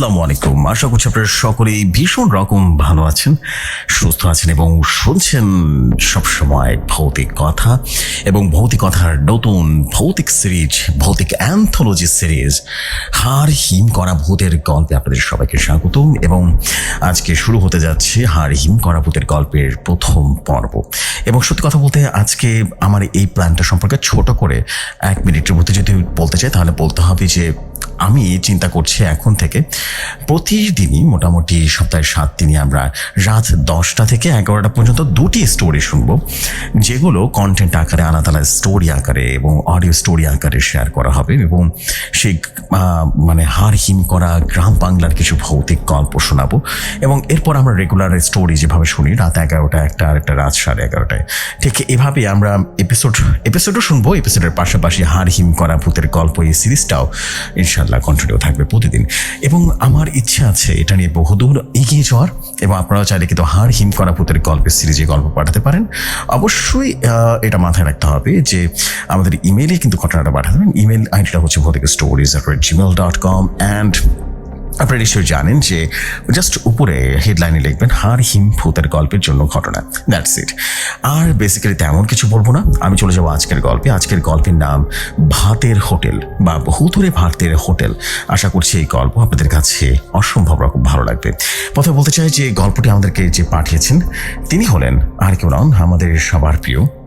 আসসালামু আলাইকুম। আশা করছি আপনারা সকলেই ভীষণ রকম ভালো আছেন, সুস্থ আছেন এবং শুনছেন সবসময় ভৌতিক কথা এবং ভৌতিক কথার নতুন ভৌতিক সিরিজ, ভৌতিক অ্যান্থোলজি সিরিজ হার হিম করা ভূতের গল্পে আপনাদের সবাইকে স্বাগতম এবং আজকে শুরু হতে যাচ্ছে হার হিম করা ভূতের গল্পের প্রথম পর্ব। এবং সত্যি কথা বলতে আজকে আমার এই প্ল্যানটা সম্পর্কে ছোট করে এক মিনিটের মধ্যে যদি বলতে চাই তাহলে বলতে হবে যে আমি চিন্তা করছি এখন থেকে প্রতিদিনই মোটামুটি সপ্তাহে সাত দিনই আমরা রাত দশটা থেকে এগারোটা পর্যন্ত দুটি স্টোরি শুনব, যেগুলো কন্টেন্ট আকারে আলাদা আলাদা স্টোরি আকারে এবং অডিও স্টোরি আকারে শেয়ার করা হবে এবং সেই মানে হার হিম করা গ্রাম বাংলার কিছু ভৌতিক গল্প শোনাবো এবং এরপর আমরা রেগুলার স্টোরি যেভাবে শুনি, রাত এগারোটা একটা আর একটা রাত সাড়ে এগারোটায়। ঠিক এভাবে আমরা এপিসোড এপিসোডও শুনব এপিসোডের পাশাপাশি হার হিম করা ভূতের গল্প এই সিরিজটাও ইনশাল্লাহ। কন্টিনিউ থাকবে প্রতিদিন। এবং আমার ইচ্ছা আছে এটা নিয়ে বহুদূর এগিয়ে যাওয়ার এবং আপনারাও চাইলে কিন্তু হাড় হিম করা গল্পের সিরিজে গল্প পাঠাতে পারেন। অবশ্যই এটা মাথায় রাখতে হবে যে আমাদের ইমেলে কিন্তু ঘটনাটা পাঠাতে পারেন। ইমেল আইডিটা হচ্ছে Bhoutik stories at Gmail dot com and আপনারা নিশ্চয়ই জানেন যে জাস্ট উপরে হেডলাইনে লিখবেন, হার হিম ভূতের গল্পের জন্য ঘটনা। দ্যাটস ইট আর বেসিক্যালি তেমন কিছু বলব না। আমি চলে যাব আজকের গল্পে। আজকের গল্পের নাম, ভাতের হোটেল বা ভূতুরে ভাতের হোটেল আশা করছি এই গল্প আপনাদের কাছে অসম্ভব রকম ভালো লাগবে। প্রথমে বলতে চাই যে গল্পটি আমাদেরকে যে পাঠিয়েছেন, তিনি হলেন আর কেউ নন, আমাদের সবার প্রিয়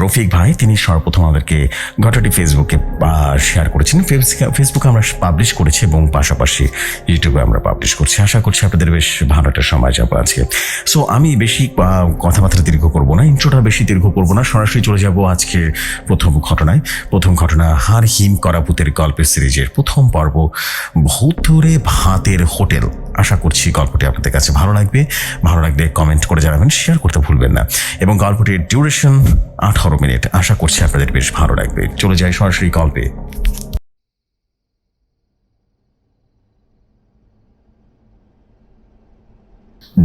রফিক ভাই, তিনি সর্বপ্রথম আমাদেরকে ঘটনাটি ফেসবুকে শেয়ার করেছেন। ফেসবুকে- আমরা পাবলিশ করেছি এবং পাশাপাশি ইউটিউবে আমরা পাবলিশ করছি। আশা করছি আপনাদের বেশ ভালো একটা সময় যাব আজকে। সো আমি বেশি কথাবার্তা দীর্ঘ করব না ইন্ট্রোটা বেশি দীর্ঘ করব না, সরাসরি চলে যাব আজকে প্রথম ঘটনায়। প্রথম ঘটনা হার হিম করাপুতের গল্পের সিরিজের প্রথম পর্ব, ভূতরে ভাতের হোটেল। আশা করছি গল্পটি আপনাদের কাছে ভালো লাগবে। ভালো লাগলে কমেন্ট করে জানাবেন শেয়ার করতে ভুলবেন না। এবং গল্পটির ডিউরেশন আঠারো মিনিট। আশা করছি আপনাদের বেশ ভালো লাগবে। চলে যাই সরাসরি গল্পে।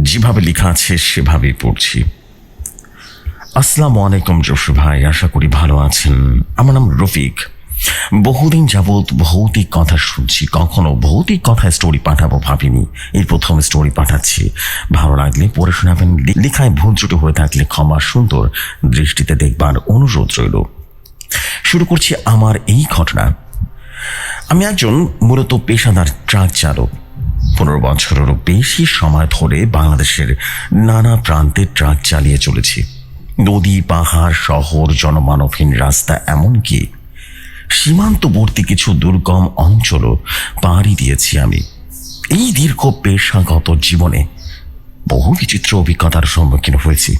যেভাবে লেখা আছে সেভাবেই পড়ছি। আসসালামু আলাইকুম, জসু ভাই। আশা করি ভালো আছেন। আমার নাম রফিক। বহুদিন যাবৎ ভৌতিক কথা শুনছি, কখনো ভৌতিক কথা স্টোরি পাঠাবো ভাবিনি। এই প্রথম স্টোরি পাঠাচ্ছি। ভালো লাগলে পড়ে শোনাবেন লেখায় ভুল ত্রুটি হয়ে থাকলে ক্ষমা সুন্দর দৃষ্টিতে দেখবার অনুরোধ রইল। শুরু করছি আমার এই ঘটনা। আমি একজন মূলত পেশাদার ট্রাক চালক। পনেরো বছরেরও বেশি সময় ধরে বাংলাদেশের নানা প্রান্তে ট্রাক চালিয়ে চলেছি। নদী, পাহাড়, শহর, জনমানবহীন রাস্তা, এমনকি সীমান্তবর্তী কিছু দুর্গম অঞ্চলও পাড়ি দিয়েছি আমি। এই দীর্ঘ পেশাগত জীবনে বহু বিচিত্র অভিজ্ঞতার সম্মুখীন হয়েছি।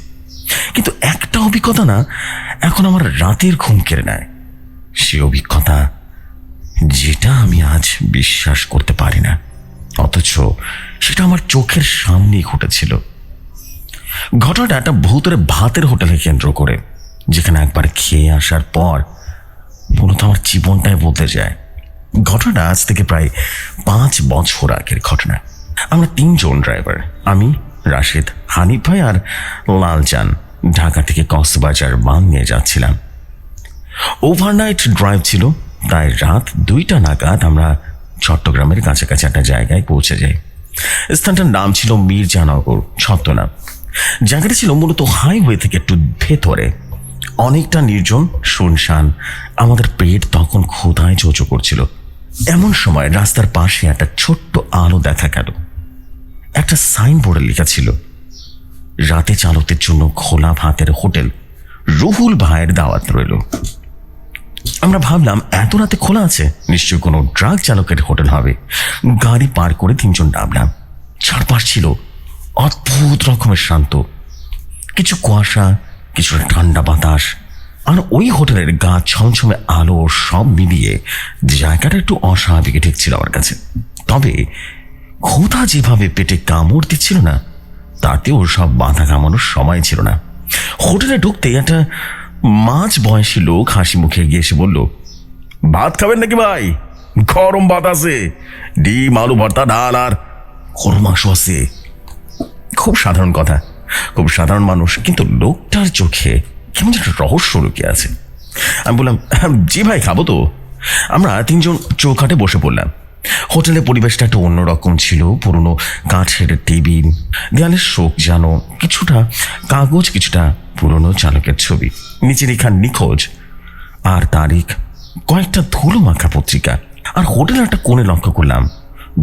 কিন্তু একটা অভিজ্ঞতা না, এখন আমার রাতের ঘুম কেড়ে নেয়। সে অভিজ্ঞতা যেটা আমি আজ বিশ্বাস করতে পারি না। অথচ সেটা আমার চোখের সামনেই ঘটেছিল। ঘটনাটা একটা ভূতের ভাতের হোটেলে কেন্দ্র করে, যেখানে একবার খেয়ে আসার পর মূলত আমার জীবনটাই বলতে যায়। ঘটনা আজ থেকে প্রায় পাঁচ বছর আগের ঘটনা। আমরা তিনজন ড্রাইভার আমি, রাশেদ, হানিফ ভাই আর লালচান ঢাকা থেকে কক্সবাজার বান নিয়ে যাচ্ছিলাম। ওভারনাইট ড্রাইভ ছিল, প্রায় রাত দুইটা নাগাদ আমরা চট্টগ্রামের কাছাকাছি একটা জায়গায় পৌঁছে যাই। স্থানটার নাম ছিল মির্জানগর, ছত্রনাম। জায়গাটা ছিল মূলত হাইওয়ে থেকে একটু ভেতরে। অনেকটা নির্জন, শুনশান। আমাদের পেট তখন ক্ষুধায় চোচো করছিল। এমন সময় রাস্তার পাশে একটা ছোট্ট আলো দেখা গেল। একটা সাইনবোর্ডে লেখা ছিল, রাতে চালকদের জন্য খোলা ভাতের হোটেল রুহুল ভাইয়ের দাওয়াত রইল। আমরা ভাবলাম, এত রাতে খোলা আছে? নিশ্চয়ই কোনো ড্রাগ চালকের হোটেল হবে। গাড়ি পার করে তিনজন নামলাম। চারপাশ ছিল অদ্ভুত রকমের শান্ত। কিছু কুয়াশা কিছু ঠান্ডা বাতাস আর ওই হোটেলের গা ছমছমে আলো সব মিলিয়ে জায়গাটা একটু অস্বাভাবিক ঠেকছিল আমার কাছে। তবে ক্ষুধা যেভাবে পেটে কামড় দিচ্ছিল না, তাতেও সব বাধা কামানোর সময় ছিল না। হোটেলে ঢুকতে একটা মাঝ বয়সী লোক হাসি মুখে গিয়ে এসে বলল, ভাত খাবেন নাকি ভাই? গরম ভাত আছে ডিম, আলু ভর্তা, ডাল আর আছে খুব সাধারণ কথা। খুব সাধারণ মানুষ, কিন্তু লোকটার চোখে কেমন যেন রহস্য লুকিয়ে আছে। আমি বললাম, জি ভাই, খাব তো। আমরা তিনজন চৌকাটে বসে পড়লাম। হোটেলের পরিবেশটা একটু অন্যরকম ছিল, পুরনো কাঠের টেবিল, দেয়ালের শোক যেন কিছুটা কাগজ, কিছুটা পুরনো চালকের ছবি, নিচে লেখা নিখোঁজ, আর তারিখ, কয়েকটা ধুলো মাখা পত্রিকা। আর হোটেলের একটা কোণে লক্ষ্য করলাম,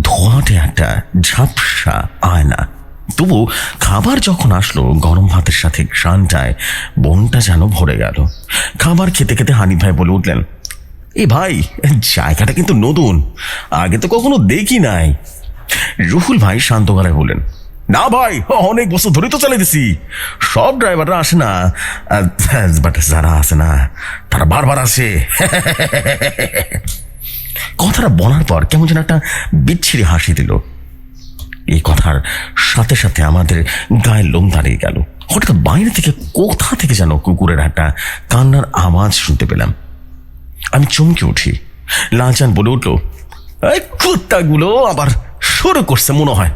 ধোঁয়াটে একটা ঝাপসা আয়না। তবু খাবার যখন আসলো, গরম ভাতের সাথে ঘ্রাণটায় বনটা যেন ভরে গেল। খাবার খেতে খেতে হানি ভাই বলে উঠলেন, এ ভাই, জায়গাটা কিন্তু নতুন, আগে তো কখনো দেখি নাই। রুহুল ভাই শান্ত গলায় বললেন, না ভাই, অনেক বছর ধরেই তো চালাইতেছি সব ড্রাইভাররা আসে না, বাট যারা আসে না, তারা বারবার আসে। কথাটা বলার পর কেমন যেন একটা বিচ্ছিরি হাসি দিল। এই কথার সাথে সাথে আমাদের গায়ে লোম দাঁড়িয়ে গেল। হঠাৎ বাইরে থেকে কোথা থেকে যেন কুকুরের একটা কান্নার আওয়াজ শুনতে পেলাম। আমি চমকে উঠি। লালচান বলে উঠল, এই কুত্তাগুলো আবার শুরু করছে মনে হয়।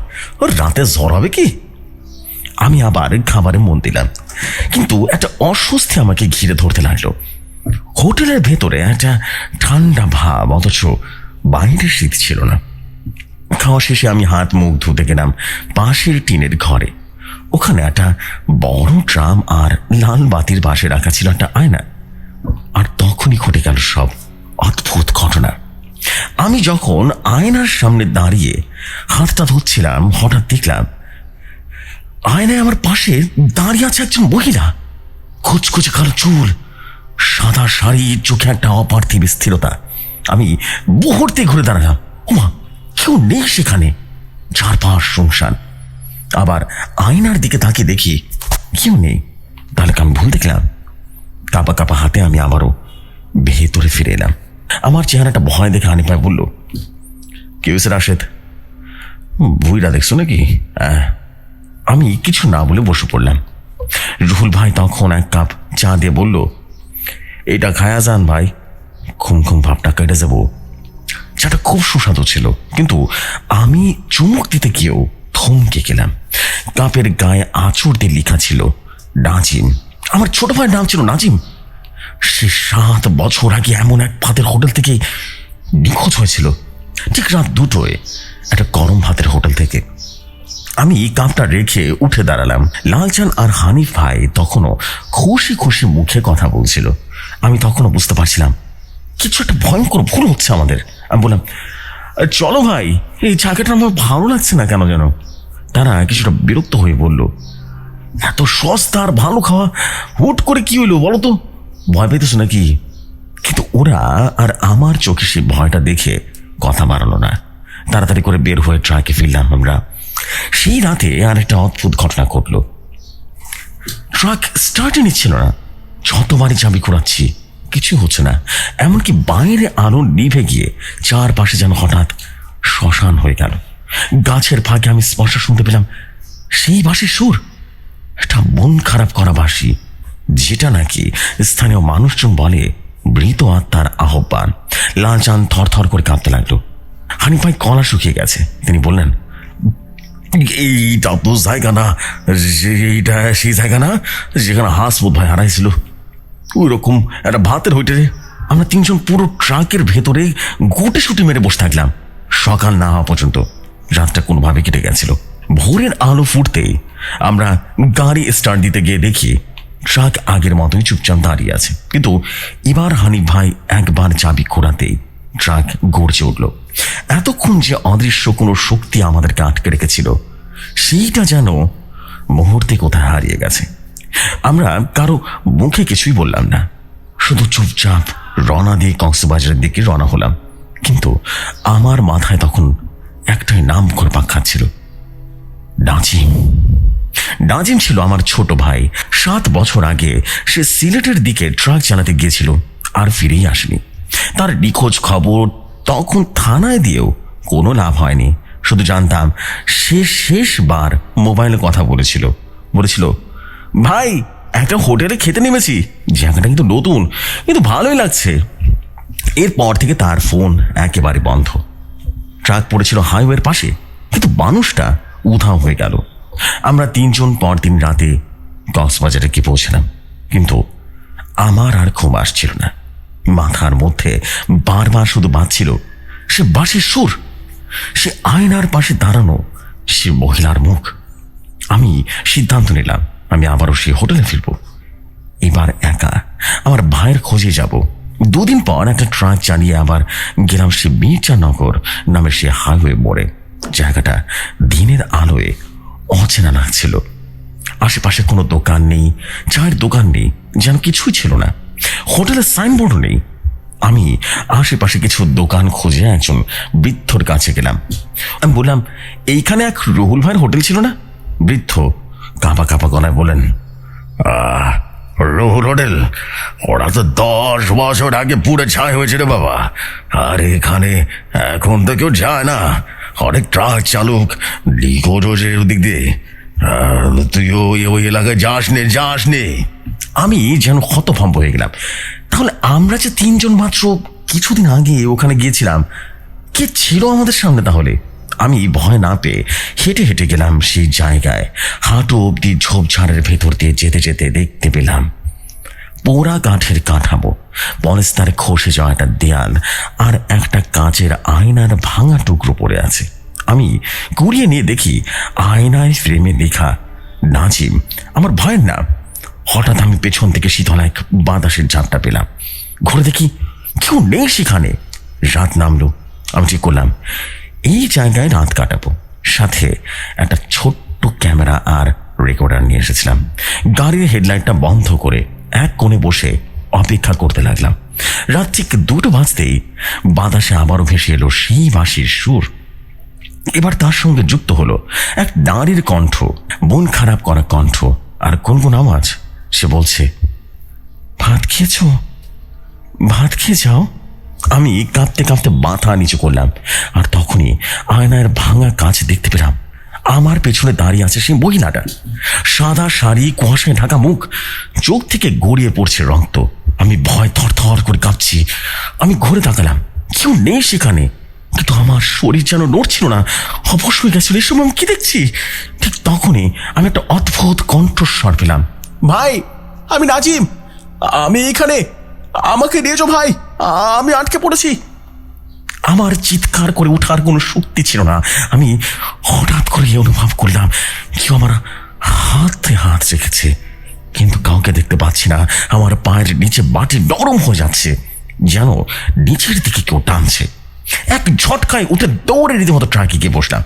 রাতে জ্বর হবে কি? আমি আবার খাবারে মন দিলাম। কিন্তু একটা অস্বস্তি আমাকে ঘিরে ধরতে লাগল। হোটেলের ভেতরে একটা ঠান্ডা ভাব, অথচ বাইরে শীত ছিল না। খাওয়া শেষে আমি হাত মুখ ধুতে গেলাম পাশের টিনের ঘরে। ওখানে একটা বড় ট্রাম আর লাল বাতির পাশে রাখা ছিল একটা আয়না। আর তখনই ঘটে গেল সব অদ্ভুত ঘটনা। আমি যখন আয়নার সামনে দাঁড়িয়ে হাতটা ধুচ্ছিলাম, হঠাৎ দেখলাম আয়নায় আমার পাশে দাঁড়িয়ে আছে একজন মহিলা। কুচকুচে কালো চুল, সাদা শাড়ি, চোখে একটা অপার্থিব স্থিরতা। আমি মুহূর্তে ঘুরে দাঁড়ালাম। ওমা কেউ নেই সেখানে চারপাশ শুনশান। আবার আয়নার দিকে তাকিয়ে দেখি কেউ নেই। তাহলে আমি ভুল দেখলাম? কাপা কাপা হাতে আমি আবারও ভেতরে ফিরে এলাম। আমার চেহারাটা ভয় দেখে হানিফায় বলল, কি হয়েছে রাশেদ? ভুইরা দেখছ নাকি? হ্যাঁ আমি কিছু না বলে বসে পড়লাম। রুহুল ভাই তখন এক কাপ চা দিয়ে বলল, এটা খায়া যান ভাই, খুম ঘুম ভাবটা কেটে যাব। চাটা খুব সুস্বাদু ছিল। কিন্তু আমি চুমুক দিতে গিয়েও থমকে গেলাম। কাপের গায়ে আঁচড় দিয়ে লেখা ছিল, নাজিম। আমার ছোট ভাইয়ের নাম ছিল নাজিম। সে সাত বছর আগে এমন এক ভাতের হোটেল থেকে নিখোঁজ হয়েছিল। ঠিক রাত দুটোয় একটা গরম ভাতের হোটেল থেকে। আমি কাপটা রেখে উঠে দাঁড়ালাম। লালচান আর হানিফ ভাই তখনও খুশি খুশি মুখে কথা বলছিল। আমি তখনও বুঝতে পারছিলাম কিছু একটা ভয়ঙ্কর ভুল হচ্ছে আমাদের। আমি বললাম চলো ভাই, এই জায়গাটা আমার ভালো লাগছে না কেন যেন? তারা কিছুটা বিরক্ত হয়ে বলল, এত সস্তা আর ভালো খাওয়া, হুট করে কি হইল বলো তো? ভয় পেতেছো নাকি? কিন্তু ওরা আর আমার চোখে সেই ভয়টা দেখে কথা বাড়ালো না। তাড়াতাড়ি করে বের হয়ে ট্রাকে ফিরলাম আমরা। সেই রাতে আর একটা অদ্ভুত ঘটনা ঘটলো। ট্রাক স্টার্টে নিচ্ছিল না। যতবারই চাবি ঘোরাচ্ছি কিছু হচ্ছে না। এমনকি বাইরে আলো নিভে গিয়ে চারপাশে যেন হঠাৎ শ্মশান হয়ে গেল। গাছের ফাঁকে আমি স্পর্শ শুনতে পেলাম, সেই বাসির সুর। একটা মন খারাপ করা বাসি যেটা নাকি স্থানীয় মানুষজন বলে মৃত আত্মার আহ্বান। লালচান থর থর করে কাঁপতে লাগল। হানিফাই কলা শুকিয়ে গেছে। তিনি বললেন, এইটা তো জায়গা না এইটা সেই জায়গা না, যেখানে হাঁস বোধ হয় হারাইছিল। ওই রকম একটা ভাতের হোটেলে আমরা তিনজন পুরো ট্রাকের ভেতরে গোটে শুটি মেরে বসে থাকলাম। সকাল না হওয়া পর্যন্ত রাতটা কোনোভাবে কেটে গেছিল। ভোরের আলো ফুটতেই আমরা গাড়ি স্টার্ট দিতে গিয়ে দেখি ট্রাক আগের মতোই চুপচাপ দাঁড়িয়ে আছে। কিন্তু এবার হানিফ ভাই একবার চাবি খোরাতেই ট্রাক গড়ছে উঠল। এতক্ষণ যে অদৃশ্য কোনো শক্তি আমাদেরকে আটকে রেখেছিল, সেইটা যেন মুহূর্তে কোথায় হারিয়ে গেছে। আমরা কারও মুখে কিছুই বললাম না। শুধু চুপচাপ রওনা দিয়ে কক্সবাজারের দিকে রওনা হলাম। কিন্তু আমার মাথায় তখন একটাই নাম করে খাচ্ছিল নাজিম। নাজিম ছিল আমার ছোট ভাই। সাত বছর আগে সে সিলেটের দিকে ট্রাক চালাতে গিয়েছিল আর ফিরেই আসেনি। তার নিখোঁজ খবর তখন থানায় দিয়েও কোনো লাভ হয়নি। শুধু জানতাম সে শেষবার মোবাইলে কথা বলেছিল। বলেছিল ভাই, একটা হোটেলে খেতে নেমেছি। জায়গাটা কিন্তু নতুন, কিন্তু ভালোই লাগছে। এরপর থেকে তার ফোন একেবারে বন্ধ। ট্রাক পড়েছিল হাইওয়ের পাশে, কিন্তু মানুষটা উধাও হয়ে গেল। আমরা তিনজন পর দিন রাতে কক্সবাজারে গিয়ে পৌঁছলাম, কিন্তু আমার আর ঘুম আসছিল না। মাথার মধ্যে বারবার শুধু বাজছিল সে বাঁশির সুর, সে আয়নার পাশে দাঁড়ানো সে মহিলার মুখ। আমি সিদ্ধান্ত নিলাম আমি আবারও সেই হোটেলে ফিরব। এবার একা। আমার ভাইয়ের খোঁজে যাব। দুদিন পর একটা ট্রাক চালিয়ে আবার গেলাম সে মির্জানগর নামে সে হাইওয়ে মোড়ে। জায়গাটা দিনের আলোয় অচেনা লাগছিল। আশেপাশে কোনো দোকান নেই, চায়ের দোকান নেই, যেন কিছুই ছিল না। হোটেলের সাইনবোর্ডও নেই। আমি আশেপাশে কিছু দোকান খুঁজে একজন বৃদ্ধর কাছে গেলাম। আমি বললাম, এইখানে এক রুহুল ভাইয়ের হোটেল ছিল না? বৃদ্ধ কাঁপা কাঁপা গলায় বলেন রুহুল হোটেল, ওরা তো দশ বছর আগে পুরো ছাই হয়েছে রে বাবা। আর এখানে এখন তো কেউ যায় না। অনেক ট্রাক চালক লিখোজ ওদিক দিয়ে। তুইও ওই ওই এলাকায় যাস নে যাস নে। আমি যেন হতভম্ব হয়ে গেলাম। তাহলে আমরা যে তিনজন মাত্র কিছুদিন আগে ওখানে গিয়েছিলাম, কে ছিল আমাদের সামনে তাহলে? আমি ভয় না পেয়ে হেঁটে হেঁটে গেলাম সেই জায়গায়। হাঁটু অব্দি ঝোপঝাড়ের ভেতর দিয়ে যেতে যেতে দেখতে পেলাম পোড়া কাঠের কাঠামো পলেস্তারে খসে যাওয়া একটা দেয়াল আর একটা কাঁচের আয়নার ভাঙা টুকরো পড়ে আছে। আমি কুড়িয়ে নিয়ে দেখি আয়নায় ফ্রেমে লেখা, নাজিম, আমার ভয়ের নাম হঠাৎ আমি পেছন থেকে শীতল এক বাতাসের ঝাপটা পেলাম। ঘুরে দেখি কেউ নেই সেখানে। রাত নামলো। আমি ঠিক করলাম এই জায়গায় রাত কাটাবো। সাথে একটা ছোট্ট ক্যামেরা আর রেকর্ডার নিয়ে এসেছিলাম। গাড়ির হেডলাইটটা বন্ধ করে এক কোণে বসে অপেক্ষা করতে লাগলাম। রাত ঠিক দুটো বাজতেই বাতাসে আবারও ভেসে এলো সেই বাঁশির সুর। এবার তার সঙ্গে যুক্ত হলো এক নারীর কণ্ঠ। মন খারাপ করা কণ্ঠ। আর কোন কোন আওয়াজ? সে বলছে, ভাত খেয়েছ? ভাত খেয়ে যাও। আমি কাঁপতে কাঁপতে মাথা নিচু করলাম। আর তখনই আয়নার ভাঙা কাজ দেখতে পেলাম। আমার পেছনে দাঁড়িয়ে আছে সেই মহিলাটা। সাদা শাড়ি, কুয়াশায় ঢাকা মুখ, চোখ থেকে গড়িয়ে পড়ছে রক্ত। আমি ভয় থর থর করে কাঁপছি। আমি ঘুরে তাকালাম। কেউ নেই সেখানে। কিন্তু আমার শরীর যেন নড়ছিল না। অবশ হয়ে গেছিল। এসব আমি কি দেখছি? ঠিক তখনই আমি একটা অদ্ভুত কণ্ঠস্বর পেলাম। ভাই, আমি নাজিম। আমি এখানে। আমাকে নিয়ে যাও ভাই। আমি আটকে পড়েছি। আমার চিৎকার করে ওঠার কোনো শক্তি ছিল না। আমি হঠাৎ করে অনুভব করলাম, কেউ আমার হাতে হাত রেখেছে, কিন্তু কাউকে দেখতে পাচ্ছি না। আমার পায়ের নিচে মাটি নরম হয়ে যাচ্ছে, যেন নিচের দিকে কেউ টানছে। এক ঝটকায় উঠে দৌড়ে রীতিমতো ট্রাকে গিয়ে বসলাম।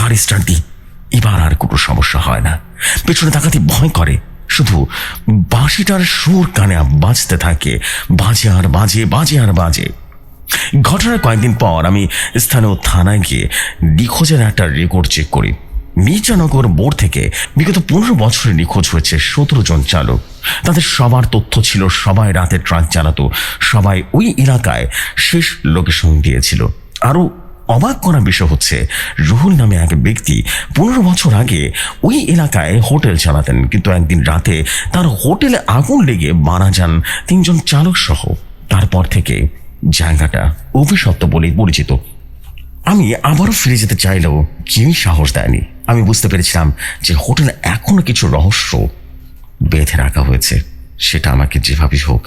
গাড়ি স্টার্ট দিই এবার আর কোনো সমস্যা হয় না। পেছনে তাকাতে ভয় করে শুধু বাঁশিটার সুর কানে বাজতে থাকে। বাজে আর বাজে বাজে আর বাজে। ঘটনার কয়েকদিন পর আমি স্থানীয় থানায় গিয়ে নিখোঁজের একটা রেকর্ড চেক করি। মির্জানগর বোর্ড থেকে বিগত পনেরো বছরে নিখোঁজ হয়েছে সতেরো জন চালক। তাদের সবার তথ্য ছিল, সবাই রাতে ট্রাক চালাতো, সবাই ওই এলাকায় শেষ লোকেশন দিয়েছিল। আরও অবাক করা বিষয় হচ্ছে, রুহুল নামে এক ব্যক্তি পনেরো বছর আগে ওই এলাকায় হোটেল চালাতেন। কিন্তু একদিন রাতে তার হোটেলে আগুন লেগে মারা যান তিনজন চালক সহ। তারপর থেকে জায়গাটা অভিশপ্ত বলেই পরিচিত। আমি আবারও ফিরে যেতে চাইলেও কেউই সাহস দেয়নি। আমি বুঝতে পেরেছিলাম যে হোটেলে এখনও কিছু রহস্য বেঁধে রাখা হয়েছে। সেটা আমাকে যেভাবেই হোক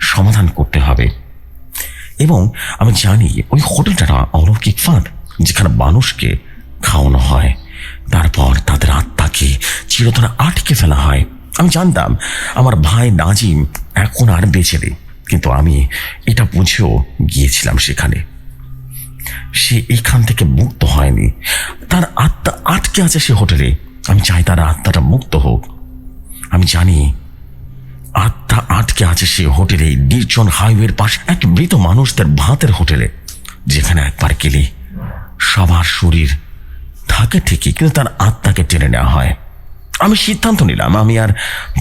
সমাধান করতে হবে। এবং আমি জানি ওই হোটেলটা অলৌকিক ফাঁদ যেখানে মানুষকে খাওয়ানো হয়, তারপর তাদের আত্মাকে চিরতরে আটকে ফেলা হয়। আমি জানতাম আমার ভাই নাজিম এখন আর বেঁচে নেই, কিন্তু আমি এটা বুঝেও গিয়েছিলাম সেখানে। সে এখান থেকে মুক্ত হয়নি। তার আত্মা আটকে আছে সে হোটেলে। আমি চাই তার আত্মাটা মুক্ত হোক। আমি জানি আত্মা আটকে আছে সে হোটেলে। নির্জন হাইওয়ের পাশে এক মৃত মানুষ তার ভাতের হোটেলে। যেখানে একবার গেলে সবার শরীর থাকে ঠিকই, কিন্তু তার আত্মাকে টেনে নেওয়া হয়। আমি সিদ্ধান্ত নিলাম, আমি আর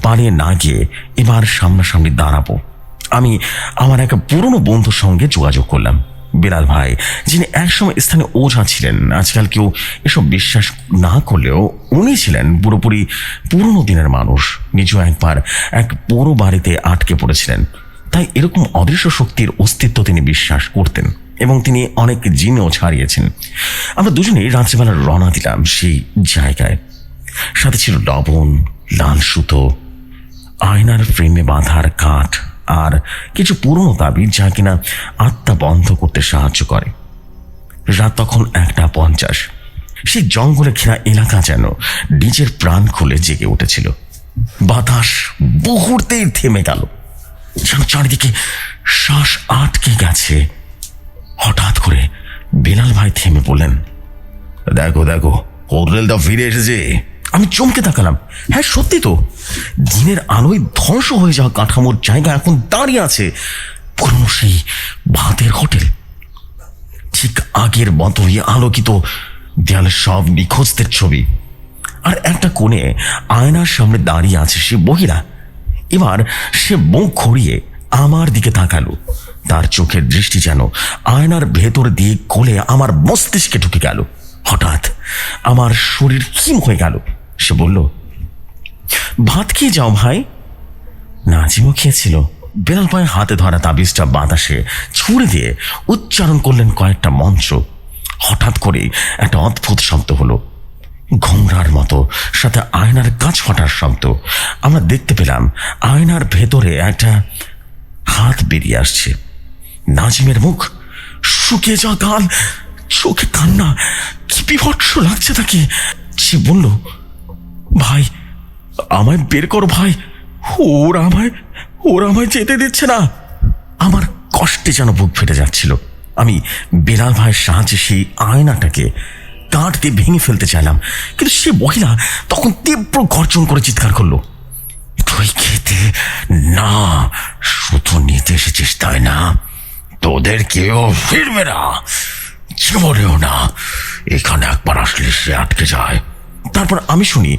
পালিয়ে না গিয়ে এবার সামনাসামনি দাঁড়াবো। আমি আমার এক পুরনো বন্ধুর সঙ্গে যোগাযোগ করলাম। বিলাল ভাই, যিনি একসময় স্থানীয় ওঝা ছিলেন, আজকাল কেউ এসব বিশ্বাস না করলেও উনি ছিলেন পুরোপুরি পুরনো দিনের মানুষ, নিজেও একবার এক পুরো বাড়িতে আটকে পড়েছিলেন। তাই এরকম অদৃশ্য শক্তির অস্তিত্ব তিনি বিশ্বাস করতেন এবং তিনি অনেক জিনেও ছাড়িয়েছেন। আমরা দুজনেই রাত্রিবেলা রওনা দিলাম সেই জায়গায়। সাথে ছিল লবণ, লাল সুতো, আয়নার ফ্রেমে বাঁধার কাঠ আর কিছু পুরনো তাবিজ যা কিনা আত্মা বন্ধ করতে সাহায্য করে। রাত তখন একটা পঞ্চাশ। সেই জঙ্গলে ঘেরা এলাকা যেন নিজের প্রাণ খুলে জেগে উঠেছিল। বাতাস মুহূর্তেই থেমে গেল। যেন চারিদিকে শ্বাস আটকে গেছে। হঠাৎ করে বেলাল ভাই থেমে বললেন, দেখো দেখো হোটেলটা ফিরে এসেছে। আমি চমকে তাকালাম। হ্যাঁ সত্যি তো। দিনের আলোয় ধ্বংস হয়ে যাওয়া কাঠামোর জায়গা এখন দাঁড়িয়ে আছে। পুরনো সেই ভাতের হোটেল। ঠিক আগের মতোই আলোকিত দেয়ালে সব নিখোঁজদের ছবি। আর একটা কোণে আয়নার সামনে দাঁড়িয়ে আছে সে মহিলা এবার সে মুখ ঘুরিয়ে আমার দিকে তাকালো। তার চোখের দৃষ্টি যেন আয়নার ভেতর দিয়ে কোলে আমার মস্তিষ্কে ঢুকে গেল। হঠাৎ আমার শরীর হিম হয়ে গেল। সে বলল, ভাত খেয়ে যাও ভাই। নাজিমও খেয়েছিল। বেলাল পায়ে হাতে ধরা তাবিজটা বাতাসে ছুঁড়ে দিয়ে উচ্চারণ করলেন কয়েকটা মন্ত্র। হঠাৎ করে একটা অদ্ভুত শব্দ হলো। ঘোমরার মতো, সাথে আয়নার কাজ ফাটার শব্দ। আমরা দেখতে পেলাম আয়নার ভেতরে একটা হাত বেরিয়ে আসছে। নাজিমের মুখ শুকিয়ে যাওয়া গাল চোখে কান্না। কি বিভৎস লাগছে তাকে। সে বলল ভাই, আমায় বের করো ভাই। ওরা আমায় ওরা আমায় যেতে দিচ্ছে না। আমার কষ্টে যেন বুক ফেটে যাচ্ছিল। আমি বেলাল ভাইয়ের সাহায্যে সেই আয়নাটাকে কাঠ দিয়ে ভেঙে ফেলতে চাইলাম। কিন্তু সে মহিলা তখন তীব্র গর্জন করে চিৎকার করল। তুই খেতে না, শুধু নিতে এসেছিস তাই না? তোদের কেউ ফিরবে না। জীবনেও না। এখানে একবার আসলে সে আটকে যায়। তারপর আমি শুনি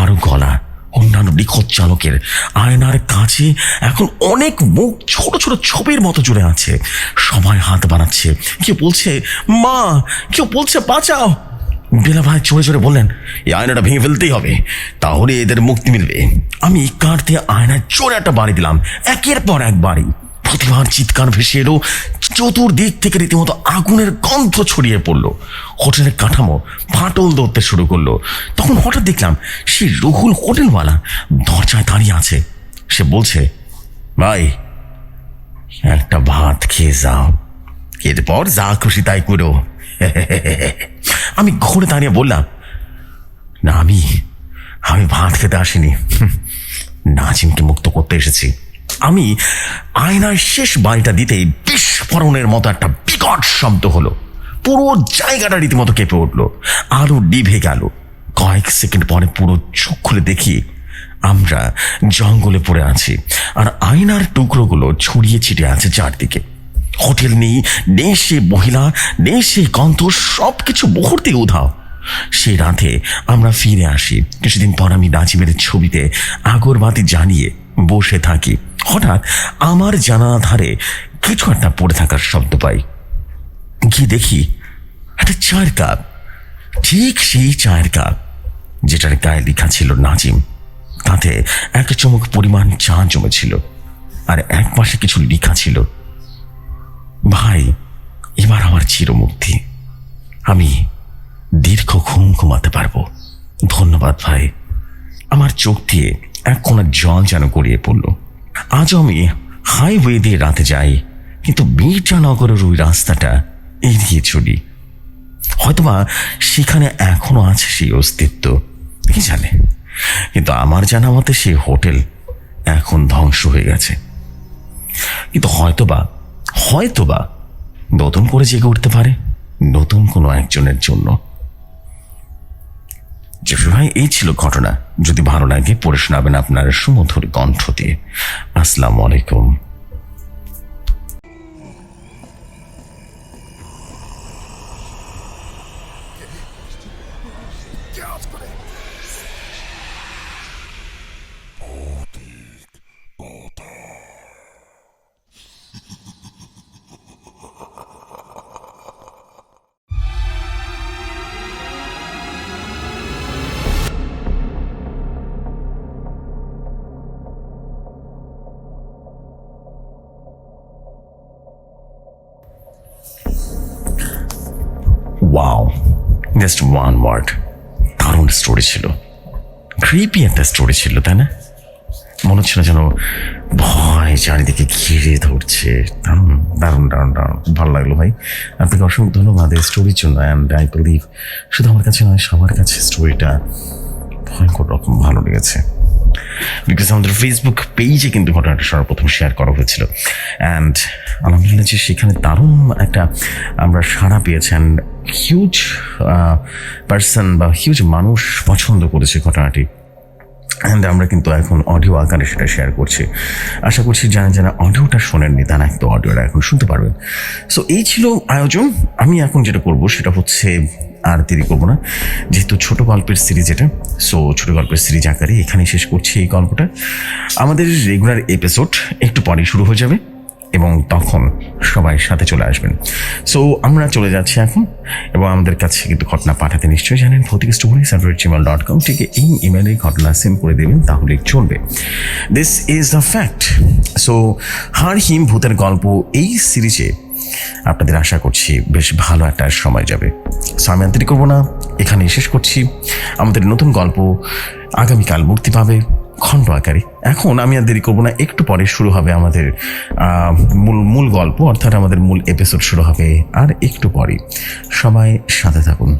আরও গলা। অন্যান্য নিখোঁজ চালকের আয়নার কাছে এখন অনেক মুখ ছোট ছোট ছবির মতো জুড়ে আছে। সবাই হাত বানাচ্ছে কেউ বলছে, মা, কেউ বলছে, বাঁচাও। বেলা ভাই চড়ে চড়ে বললেন, এই আয়নাটা ভেঙে ফেলতেই হবে। তাহলে এদের মুক্তি মিলবে। আমি দিয়ে আয়নায় চোরে একটা বাড়ি দিলাম, একের পর এক বাড়ি। প্রতিবার চিৎকার ভেসে এলো। চতুর্দিক থেকে রীতিমতো আগুনের গন্ধ ছড়িয়ে পড়ল। হোটেলের কাঠামো ফাটল ধরতে শুরু করল। তখন হঠাৎ দেখলাম সেই রুহুল হোটেলওয়ালা দরজায় দাঁড়িয়ে আছে। সে বলছে, ভাই, একটা ভাত খেয়ে যাও। এরপর যা খুশি তাই করো। আমি ঘুরে দাঁড়িয়ে বললাম, না, আমি আমি ভাত খেতে আসিনি। নাজিমকে মুক্ত করতে এসেছি। আমি আয়নার শেষ বাড়িটা দিতেই বিস্ফোরণের মতো একটা বিকট শব্দ হলো। পুরো জায়গাটা রীতিমতো কেঁপে উঠল। আলো ডিভে গেল। কয়েক সেকেন্ড পরে পুরো চোখ খুলে দেখি আমরা জঙ্গলে পড়ে আছি আর আয়নার টুকরোগুলো ছড়িয়ে ছিটিয়ে আছে চারদিকে। হোটেল নেই সে মহিলা সেই গন্ধ সব কিছু মুহূর্তে উধাও। সেই রাতে আমরা ফিরে আসি। কিছুদিন পর আমি নাজিমের ছবিতে আগরবাতি জ্বালিয়ে বসে থাকি। হঠাৎ আমার জানালা ধারে কিছু একটা পড়ে থাকার শব্দ পাই। গিয়ে দেখি একটা চায়ের কাপ, ঠিক সেই চায়ের কাপ যেটার গায়ে লেখা ছিল নাজিম। তাতে এক চমক পরিমাণ চা জমেছিল আর এক পাশে কিছু লেখা ছিল, ভাই, এবার আমার চিরমুক্তি। আমি দীর্ঘ ঘুম ঘুমাতে পারব। ধন্যবাদ ভাই। আমার চোখ দিয়ে এক কোনা জল যেন গড়িয়ে পড়ল। আজও আমি হাইওয়ে দিয়ে রাতে যাই, কিন্তু মির্জানগরের ওই রাস্তাটা এড়িয়ে চলি। হয়তোবা সেখানে এখনও আছে সেই অস্তিত্ব, কি জানে? কিন্তু আমার জানা মতে সেই হোটেল এখন ধ্বংস হয়ে গেছে। কিন্তু হয়তোবা হয়তোবা নতুন করে জেগে উঠতে পারে নতুন কোনো একজনের জন্য। জেফরি ভাই এই ছিল ঘটনা, যদি ভালো লাগে, পড়ে শোনাবেন আপনার সুমধুর কণ্ঠ দিয়ে। আসসালাম আলাইকুম। ওয়ান ওয়ার্ড দারুণ স্টোরি ছিল। ক্রিপি একটা স্টোরি ছিল, তাই না? মনে হচ্ছিল যেন ভয় চারিদিকে ঘিরে ধরছে। দারুণ দারুণ দারুণ দারুণ। ভালো লাগল ভাই। আপনাকে অসংখ্য ধন্যবাদ এই স্টোরির জন্য অ্যান্ড আই বিলিভ শুধু আমার কাছে নয়, সবার কাছে স্টোরিটা ভয়ঙ্কর রকম ভালো লেগেছে। বিকজ আমাদের ফেসবুক পেজে কিন্তু ঘটনাটা সর্বপ্রথম শেয়ার করা হয়েছিল। অ্যান্ড আলহামদুলিল্লাহ যে সেখানে দারুণ একটা আমরা সাড়া পেয়েছেন হিউজ পার্সন বা হিউজ মানুষ পছন্দ করেছে ঘটনাটি। অ্যান্ড আমরা কিন্তু এখন অডিও আকারে সেটা শেয়ার করছি। আশা করছি যারা যারা অডিওটা শোনেননি, তারা কিন্তু অডিওটা এখন শুনতে পারবেন। সো এই ছিল আয়োজন। আমি এখন যেটা করব সেটা হচ্ছে আর দেরি করব না। যেহেতু ছোট গল্পের সিরিজ এটা সো ছোট গল্পের সিরিজ আকারে এখানেই শেষ করছি এই গল্পটা। আমাদের রেগুলার এপিসোড একটু পরেই শুরু হয়ে যাবে এবং তখন সবাই সাথে চলে আসবেন। সো আমরা চলে যাচ্ছি এখন এবং আমাদের কাছে কিন্তু ঘটনা পাঠাতে নিশ্চয়ই জানেন Bhoutik stories at Gmail dot com থেকে এই ইমেলে ঘটনা সেন্ড করে দেবেন তাহলে চলবে। This is the fact so her him ভূতের গল্প এই সিরিজে আপনাদের আশা করছি বেশ ভালো একটা সময় যাবে। সো আমি আন্তরিক করব না। এখানে শেষ করছি। আমাদের নতুন গল্প আগামীকাল মুক্তি পাবে খণ্ড আকারে। এখন আমি আর দেরি করব না, একটু পরে শুরু হবে আমাদের মূল মূল গল্প, অর্থাৎ আমাদের মূল এপিসোড শুরু হবে, আর একটু পরে। সবাই সাথে থাকুন।